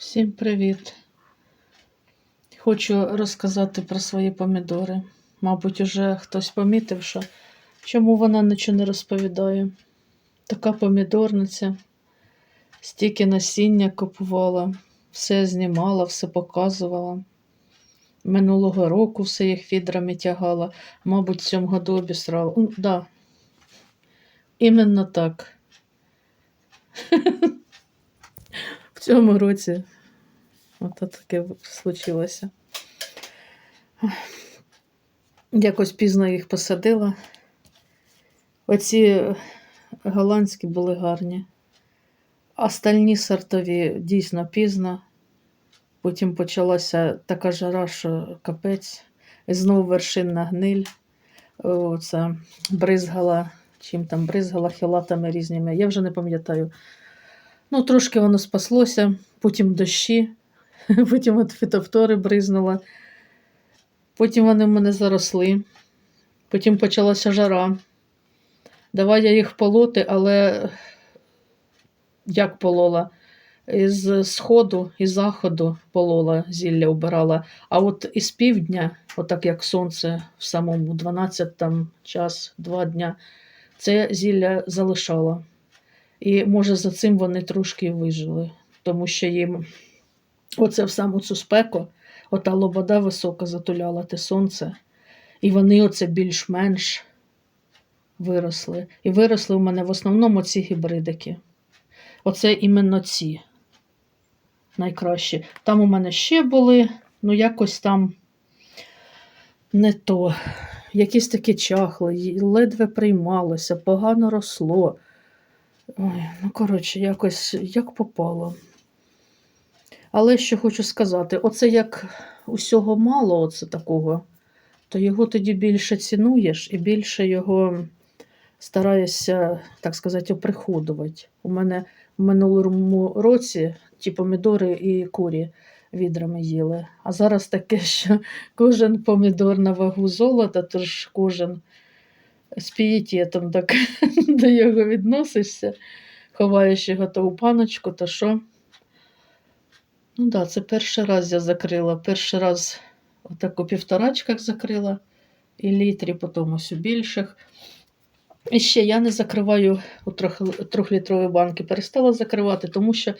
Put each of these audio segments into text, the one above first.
Всім привіт! Хочу розказати про свої помідори. Мабуть, уже хтось помітив, що чому вона нічого не розповідає. Така помідорниця, стільки насіння купувала, все знімала, все показувала. Минулого року все їх відрами тягала, мабуть, в цьому году обісрала. Ну, да. Іменно так. Цьому році От таке случилося. Якось пізно їх посадила. Оці голландські були гарні. Остальні сортові дійсно пізно. Потім почалася така жара, що капець. Знову вершинна гниль. Оце бризгала, чим там бризгала хілатами різними. Я вже не пам'ятаю. Ну, трошки воно спаслося, потім дощі. Потім от фітофтори бризнула. Потім вони в мене заросли. Потім почалася жара. Давай я їх полоти, але як полола? Із сходу і заходу полола, зілля обирала. А от із півдня, отак як сонце в самому 12 там час, два дня, це зілля залишала. І може за цим вони трошки вижили, тому що їм. Оце в саму цю спеку, ота лобода висока затуляла те сонце, і вони оце більш-менш виросли. І виросли у мене в основному ці гібридики. Оце іменно ці найкращі. Там у мене ще були, ну якось там не то. Якісь такі чахли, ледве приймалося, погано росло. Ой, ну, коротше, якось як попало. Але що хочу сказати, оце як усього мало, оце такого, то його тоді більше цінуєш і більше його стараєшся, так сказати, оприходувати. У мене в минулому році ті помідори і курі відрами їли. А зараз таке, що кожен помідор на вагу золота, тож кожен з пієтетом так до його відносишся, ховаєш його то у паночку, то що. Ну так, да, це перший раз я закрила. Перший раз отак у півторачках закрила, і літрі, потім ось у більших. І ще я не закриваю у трьохлітрові банки, перестала закривати, тому що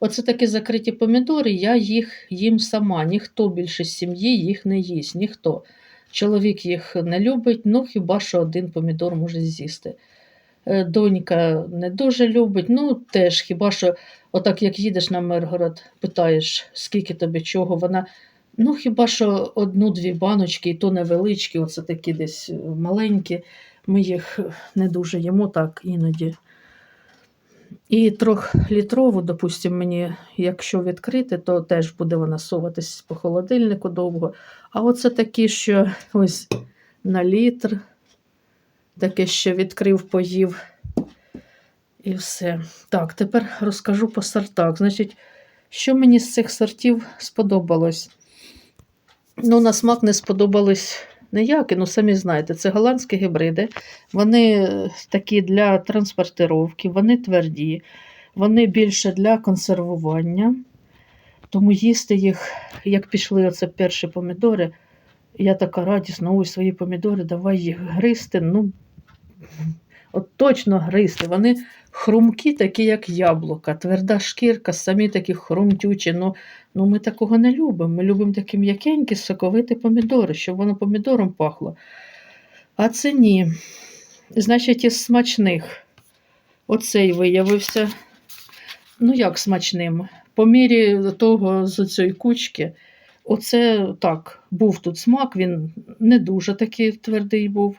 оце такі закриті помідори, я їх їм сама. Ніхто більше з сім'ї їх не їсть, ніхто. Чоловік їх не любить, ну хіба що один помідор може з'їсти. Е, донька не дуже любить, ну теж хіба що, отак як їдеш на Миргород, питаєш, скільки тобі чого, вона. Ну, хіба що одну-дві баночки, і то невеличкі, оце такі десь маленькі. Ми їх не дуже їмо так іноді. І трьохлітрову, допустимо, мені, якщо відкрити, то теж буде вона соватись по холодильнику довго. А оце такі, що ось на літр. Таке ще відкрив, поїв. І все. Так, тепер розкажу по сортах. Значить, що мені з цих сортів сподобалось? Ну, на смак не сподобались ніякі, ну, самі знаєте, це голландські гібриди. Вони такі для транспортировки, вони тверді, вони більше для консервування. Тому їсти їх, як пішли оце перші помідори, я така радісна, ой, свої помідори, давай їх гристи. Ну, От точно гристи. Вони хрумкі, такі, як яблука, тверда шкірка, самі такі хрумтючі. Ну, ну Ми такого не любимо. Ми любимо такі м'якенькі, соковиті помідори, щоб воно помідором пахло. А це ні. Значить, із смачних. Оцей виявився, ну, як смачним. По мірі того з цієї кучки, оце так, був тут смак, він не дуже такий твердий був.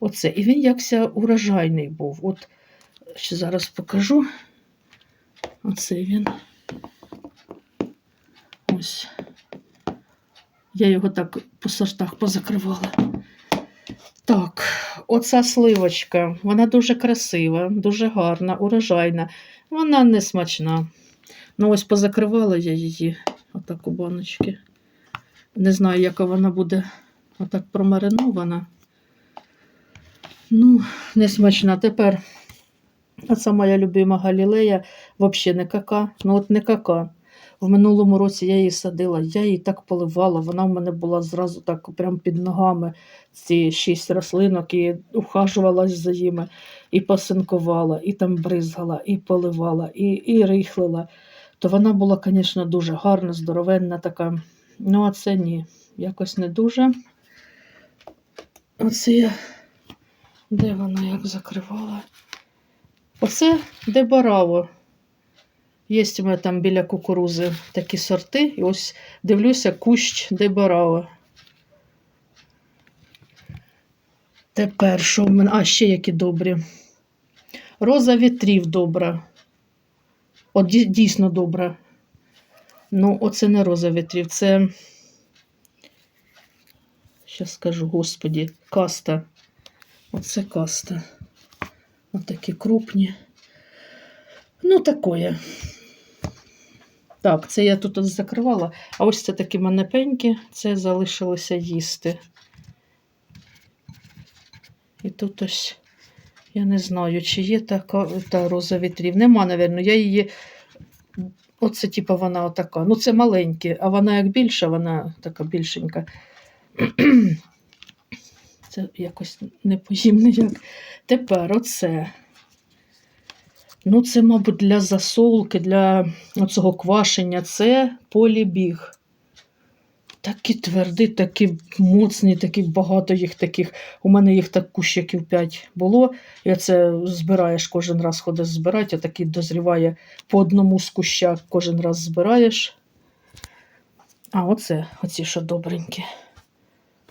Оце. І він якся урожайний був. От ще зараз покажу. Оце він. Ось. Я його так по сортах позакривала. Так, оця сливочка, вона дуже красива, дуже гарна, урожайна. Вона не смачна. Ну, ось позакривала я її, отак у баночки. Не знаю, яка вона буде отак промаринована. Ну, не смачна. Тепер оця моя любима Галілея взагалі не кака. Ну, от не кака. В минулому році я її садила, я її так поливала. Вона в мене була зразу так прям під ногами ці шість рослинок і ухажувалась за ними, і посинкувала, і там бризгала, і поливала, і, і рихлила. То вона була, звісно, дуже гарна, здоровенна така. Ну, а це ні, якось не дуже. Оце я. Де вона як закривала? Оце дебараво. Є у мене там біля кукурузи такі сорти. І ось дивлюся кущ дебараво. Тепер що в мене? А, ще які добрі. Роза вітрів добра. От дійсно добра. Ну, оце не роза вітрів, це. Щас скажу, господі, каста. Оце каста. Отакі крупні. Ну, такое. Так, це я тут закривала, а ось це такі манепенькі, це залишилося їсти. І тут ось, я не знаю, чи є така та роза вітрів. Нема, напевно. Я її. Оце, типу, вона отака. Ну, це маленькі, а вона як більша, вона така більшенька. Це якось не поїм ніяк. Тепер оце. Ну, це, мабуть, для засолки, для оцього квашення. Це полібіг. Такі тверді, такі моцні, такі багато їх таких. У мене їх так кущиків 5 було. І це збираєш кожен раз ходиш збирати, а такий дозріває по одному з куща кожен раз збираєш. А оце, оці що добренькі.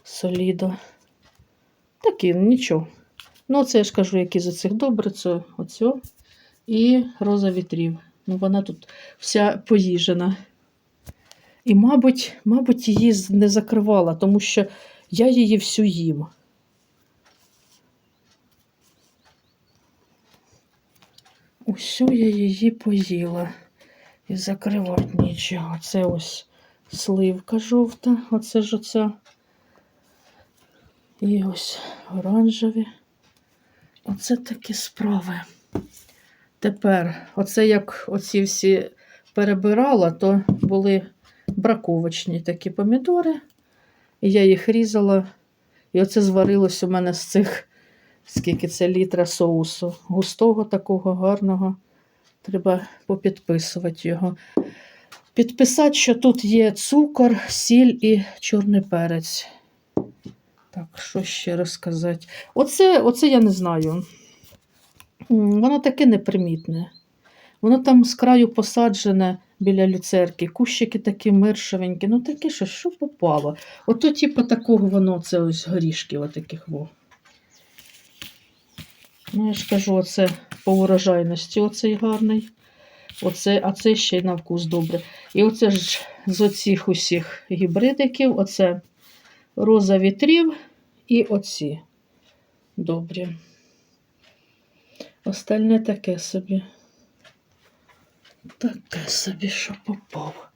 Солідо. Такі, нічого. Ну, це я ж кажу, які з цих добре, це оцю. І роза вітрів. Ну, вона тут вся поїжена. І, мабуть, мабуть, її не закривала, тому що я її всю їм. Усю я її поїла. І закривати нічого. Це ось сливка жовта, оце ж оця. І ось оранжеві. Оце такі справи. Тепер, оце як оці всі перебирала, то були браковочні такі помідори. І я їх різала. І оце зварилось у мене з цих, скільки це літра соусу. Густого такого гарного. Треба попідписувати його. Підписати, що тут є цукор, сіль і чорний перець. Так, що ще розказати? Оце, оце я не знаю. Воно таке непримітне. Воно там з краю посаджене біля люцерки, кущики такі миршевенькі, ну таке що, що попало. Ото, типу, такого воно, це ось горішки, отаких во. Ну, я ж кажу, оце по урожайності оцей гарний. Оце, а це ще й на вкус добре. І оце ж з оцих усіх гібридиків, оце роза вітрів і оці добрі. Остальне таке собі. Таке собі, що попав.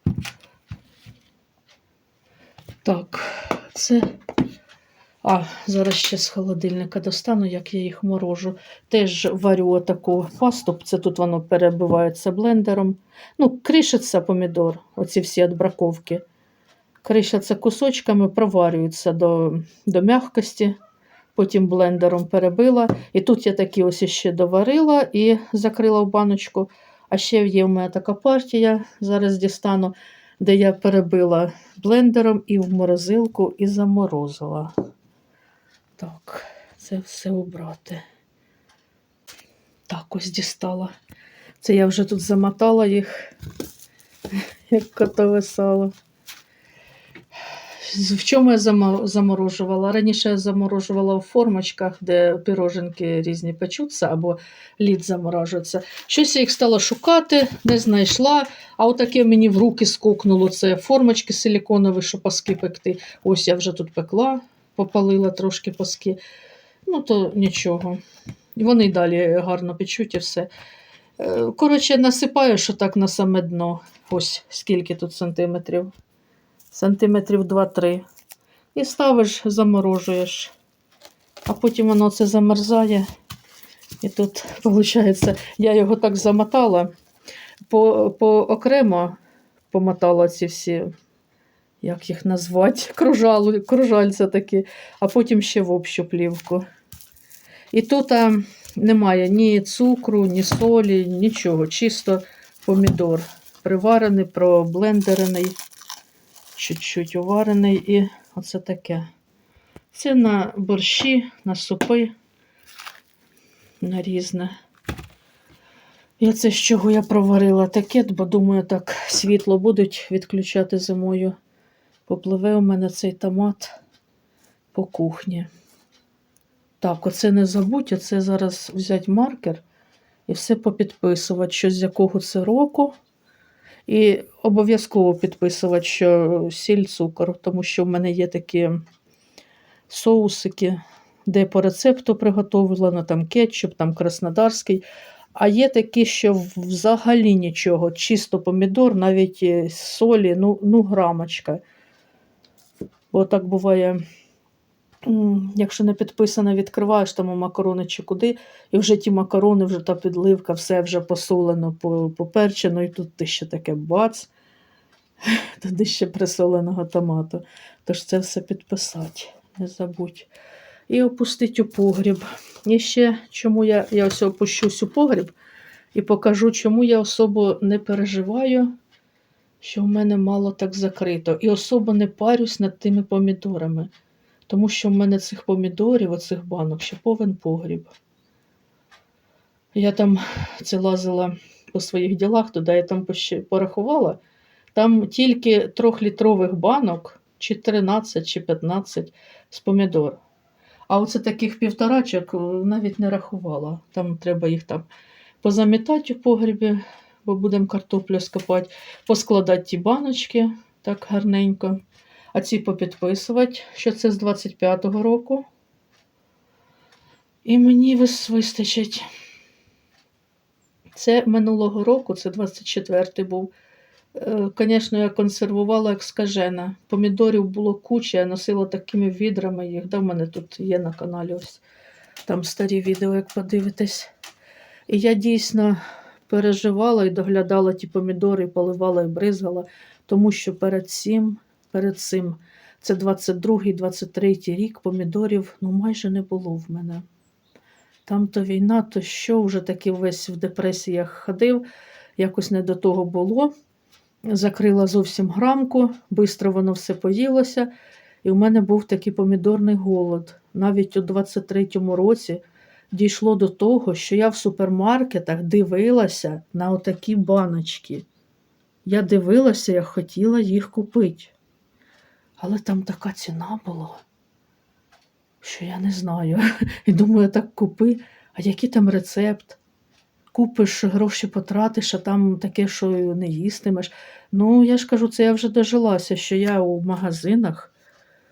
Так, це. А, зараз ще з холодильника достану, як я їх морожу. Теж варю таку пасту. Це тут воно перебивається блендером. Ну, кришиться помідор, оці всі відбраковки. Кришаться кусочками, проварюються до, до м'якості. Потім блендером перебила. І тут я такі ось ще доварила і закрила в баночку. А ще є в мене така партія, зараз дістану, де я перебила блендером і в морозилку і заморозила. Так, це все обрати. Так, ось дістала. Це я вже тут замотала їх, як котове сало. В чому я заморожувала? Раніше я заморожувала в формочках, де піроженки різні печуться або лід заморожується. Щось я їх стала шукати, не знайшла. А отаке мені в руки скокнуло. Це формочки силіконові, що паски пекти. Ось я вже тут пекла, попалила трошки паски. Ну, то нічого. Вони й далі гарно печуть і все. Е, Коротше, що так на саме дно. Ось скільки тут сантиметрів. Сантиметрів 2-3. І ставиш, заморожуєш. А потім воно це замерзає. І тут, виходить, я його так замотала по, по окремо помотала ці всі, як їх назвати, кружали, кружальця такі, а потім ще в общу плівку. І тут а, немає ні цукру, ні солі, нічого. Чисто помідор. Приварений, проблендерений, чуть-чуть уварений і оце таке. Це на борщі, на супи, на різне. І оце з чого я проварила таке, бо думаю, так світло будуть відключати зимою. Попливе у мене цей томат по кухні. Так, оце не забудь, оце зараз взяти маркер і все попідписувати, що з якого це року. І обов'язково підписувати, що сіль, цукор, тому що в мене є такі соусики, де по рецепту приготовлено, там кетчуп, там краснодарський. А є такі, що взагалі нічого, чисто помідор, навіть е, солі, ну, ну грамочка. Бо так буває, якщо не підписано, відкриваєш там макарони чи куди, і вже ті макарони, вже та підливка, все вже посолено, поперчено, і тут ти ще таке бац, туди ще присоленого томату. Тож це все підписати, не забудь. І опустить у погріб. І ще чому я, я ось опущусь у погріб і покажу, чому я особо не переживаю, що в мене мало так закрито. І особо не парюсь над тими помідорами. Тому що в мене цих помідорів, оцих банок, ще повен погріб. Я там це лазила по своїх ділах, туди я там порахувала. Там тільки трьохлітрових банок, чи 13, чи 15 з помідор. А оце таких півторачок е, навіть не рахувала. Там треба їх там позамітати у погрібі, бо будемо картоплю скопати, поскладати ті баночки так гарненько. А ці попідписувати, що це з 25-го року. І мені вистачить. Це минулого року, це 24-й був. Звісно, я консервувала як скажена. Помідорів було куча, я носила такими відрами їх. Да, в мене тут є на каналі ось там старі відео, як подивитесь. І я дійсно переживала і доглядала ті помідори, і поливала і бризгала, тому що перед цим, перед цим, це 22-й, 23-й рік помідорів ну, майже не було в мене. Там то війна, то що вже таки весь в депресіях ходив, якось не до того було закрила зовсім грамку, швидко воно все поїлося, і в мене був такий помідорний голод. Навіть у 23-му році дійшло до того, що я в супермаркетах дивилася на отакі баночки. Я дивилася, я хотіла їх купити. Але там така ціна була, що я не знаю. І думаю, так купи, а який там рецепт? Купиш, гроші потратиш, а там таке, що не їстимеш. Ну, я ж кажу, це я вже дожилася, що я у магазинах,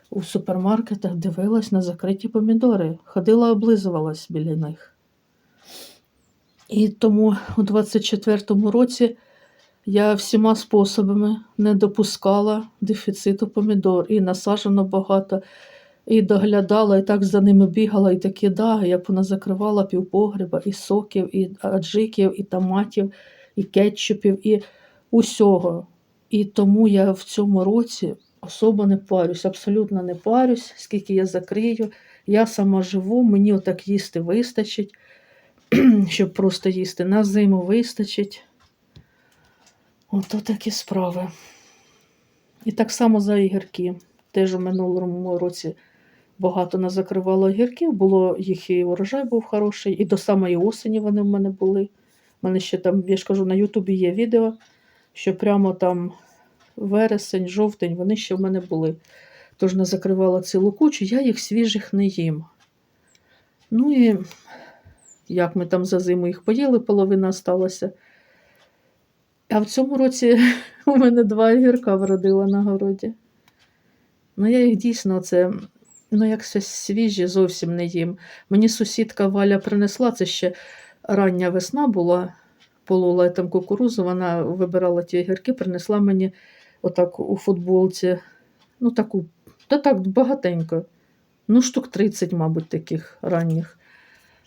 у супермаркетах дивилась на закриті помідори, ходила, облизувалась біля них. І тому у 24-му році я всіма способами не допускала дефіциту помідор і насаджено багато, і доглядала, і так за ними бігала, і такі, да, я поназакривала півпогреба, і соків, і аджиків, і томатів, і кетчупів, і усього. І тому я в цьому році особо не парюсь, абсолютно не парюсь, скільки я закрию. Я сама живу, мені отак їсти вистачить, щоб просто їсти. На зиму вистачить. Ото такі справи. І так само за огірки. Теж у минулому році багато назакривало огірків, було їх і урожай був хороший, і до самої осені вони в мене були. У мене ще там, я ж кажу, на Ютубі є відео, що прямо там вересень, жовтень, вони ще в мене були. Тож не закривала цілу кучу, я їх свіжих не їм. Ну і як ми там за зиму їх поїли, половина сталася. А в цьому році у мене два огірка вродила на городі. Ну, я їх дійсно це, ну, як щось свіжі, зовсім не їм. Мені сусідка Валя принесла, це ще рання весна була, полола я там кукурузу, вона вибирала ті огірки, принесла мені отак у футболці, ну таку, та так багатенько. Ну, штук 30, мабуть, таких ранніх.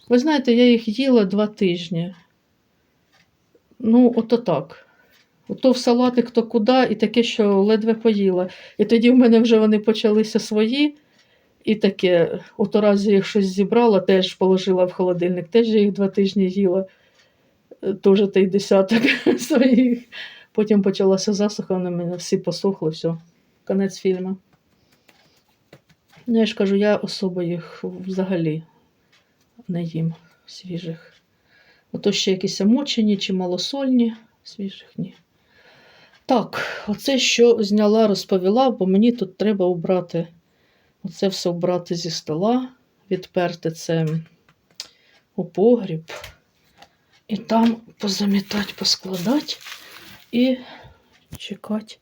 Ви знаєте, я їх їла два тижні. Ну, ото так. То в салатик, то куди, і таке, що ледве поїла. І тоді в мене вже вони почалися свої. І таке, ото раз я їх щось зібрала, теж положила в холодильник, теж я їх два тижні їла. Е, Теж той десяток своїх. Потім почалася засуха, вони мене всі посохли, все. Конець фільму. Ну, я ж кажу, я особо їх взагалі не їм свіжих. Ото ще якісь мочені чи малосольні, свіжих ні. Так, оце що зняла, розповіла, бо мені тут треба убрати. Оце все вбрати зі стола, відперти це у погріб. І там позамітати, поскладати і чекати.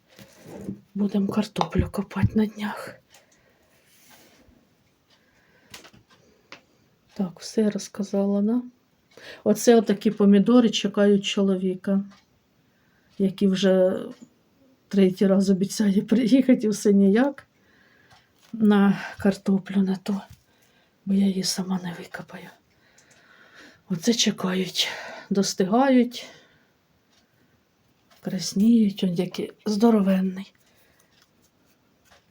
Будемо картоплю копати на днях. Так, все розказала, да? Оце отакі помідори чекають чоловіка, який вже третій раз обіцяє приїхати і все ніяк на картоплю на то, бо я її сама не викопаю. Оце чекають, достигають, красніють, он який здоровенний.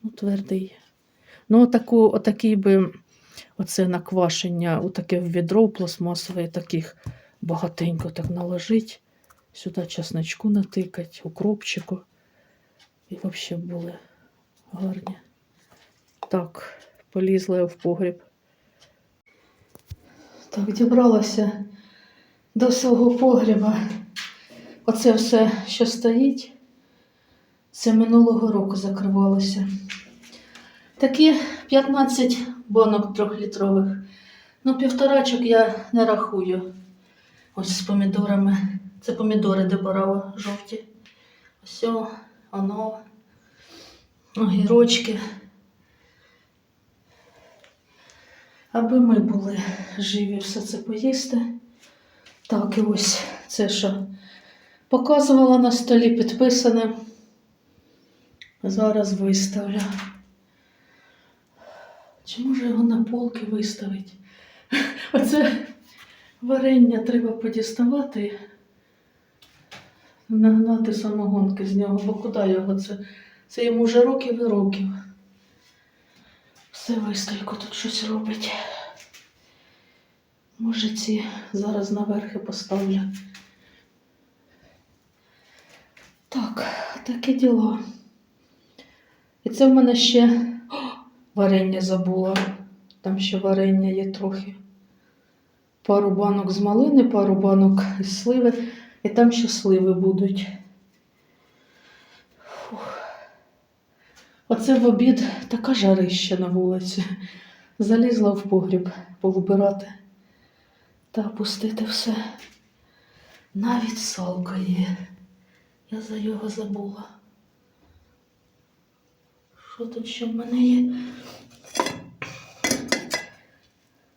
Ну, твердий. Ну, отаку, отакий би, оце наквашення, отаке в відро пластмасове, таких багатенько так наложить. Сюди чесночку натикать, укропчику. І взагалі були гарні. Так, полізла я в погріб. Так, дібралася до свого погріба. Оце все, що стоїть, це минулого року закривалося. Такі 15 банок трьохлітрових. Ну, півторачок я не рахую. Ось з помідорами. Це помідори деборава жовті. Ось о, воно. Огірочки. Аби ми були живі все це поїсти. Так, і ось це що показувала на столі, підписане. Зараз виставлю. Чи може його на полки виставити? Оце варення треба подіставати, нагнати самогонки з нього, бо куди його це? Це йому вже років і років. Все вистойко тут щось робить. Може, ці зараз наверхи поставлю. Так, таке діло. І це в мене ще О, варення забула. Там ще варення є трохи. Пару банок з малини, пару банок із сливи. І там ще сливи будуть. Оце в обід така жарища на вулиці. Залізла в погріб повибирати та опустити все. Навіть салка є. Я за його забула. Що тут ще в мене є?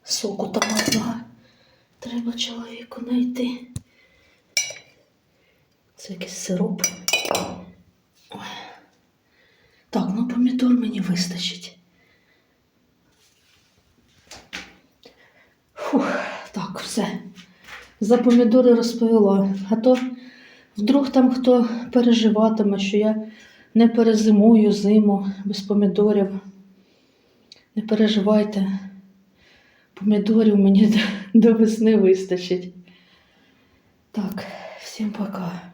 Соку томатного. Треба чоловіку знайти. Це якийсь сироп. Так, ну помідор мені вистачить. Фух, так, все. За помідори розповіла. А то вдруг там хто переживатиме, що я не перезимую зиму без помідорів. Не переживайте. Помідорів мені до весни вистачить. Так, всім пока.